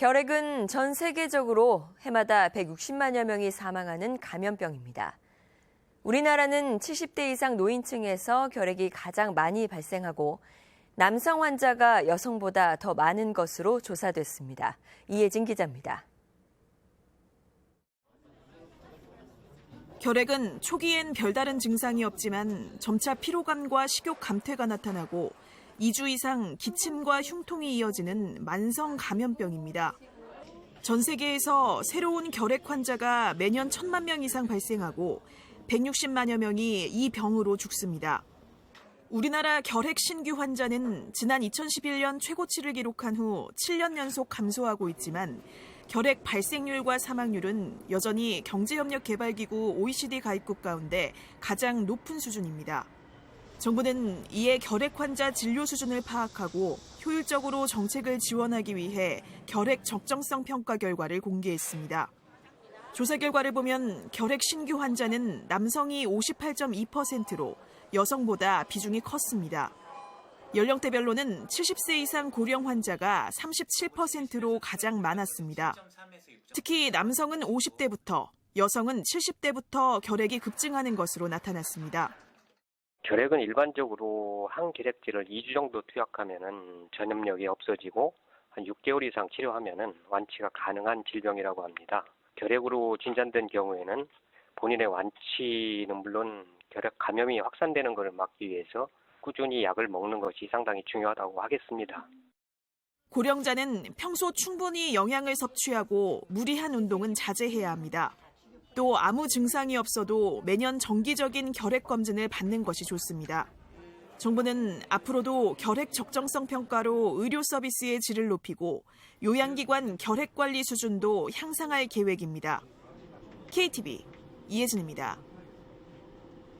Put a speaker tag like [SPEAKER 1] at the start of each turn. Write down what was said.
[SPEAKER 1] 결핵은 전 세계적으로 해마다 160만여 명이 사망하는 감염병입니다. 우리나라는 70대 이상 노인층에서 결핵이 가장 많이 발생하고 남성 환자가 여성보다 더 많은 것으로 조사됐습니다. 이혜진 기자입니다.
[SPEAKER 2] 결핵은 초기엔 별다른 증상이 없지만 점차 피로감과 식욕 감퇴가 나타나고 2주 이상 기침과 흉통이 이어지는 만성 감염병입니다. 전 세계에서 새로운 결핵 환자가 매년 1천만 명 이상 발생하고 160만여 명이 이 병으로 죽습니다. 우리나라 결핵 신규 환자는 지난 2011년 최고치를 기록한 후 7년 연속 감소하고 있지만 결핵 발생률과 사망률은 여전히 경제협력개발기구 OECD 가입국 가운데 가장 높은 수준입니다. 정부는 이에 결핵 환자 진료 수준을 파악하고 효율적으로 정책을 지원하기 위해 결핵 적정성 평가 결과를 공개했습니다. 조사 결과를 보면 결핵 신규 환자는 남성이 58.2%로 여성보다 비중이 컸습니다. 연령대별로는 70세 이상 고령 환자가 37%로 가장 많았습니다. 특히 남성은 50대부터, 여성은 70대부터 결핵이 급증하는 것으로 나타났습니다.
[SPEAKER 3] 결핵은 일반적으로 항결핵제를 2주 정도 투약하면은 전염력이 없어지고 한 6개월 이상 치료하면은 완치가 가능한 질병이라고 합니다. 결핵으로 진단된 경우에는 본인의 완치는 물론 결핵 감염이 확산되는 것을 막기 위해서 꾸준히 약을 먹는 것이 상당히 중요하다고 하겠습니다.
[SPEAKER 2] 고령자는 평소 충분히 영양을 섭취하고 무리한 운동은 자제해야 합니다. 또 아무 증상이 없어도 매년 정기적인 결핵 검진을 받는 것이 좋습니다. 정부는 앞으로도 결핵 적정성 평가로 의료 서비스의 질을 높이고 요양기관 결핵 관리 수준도 향상할 계획입니다. KTV 이혜진입니다.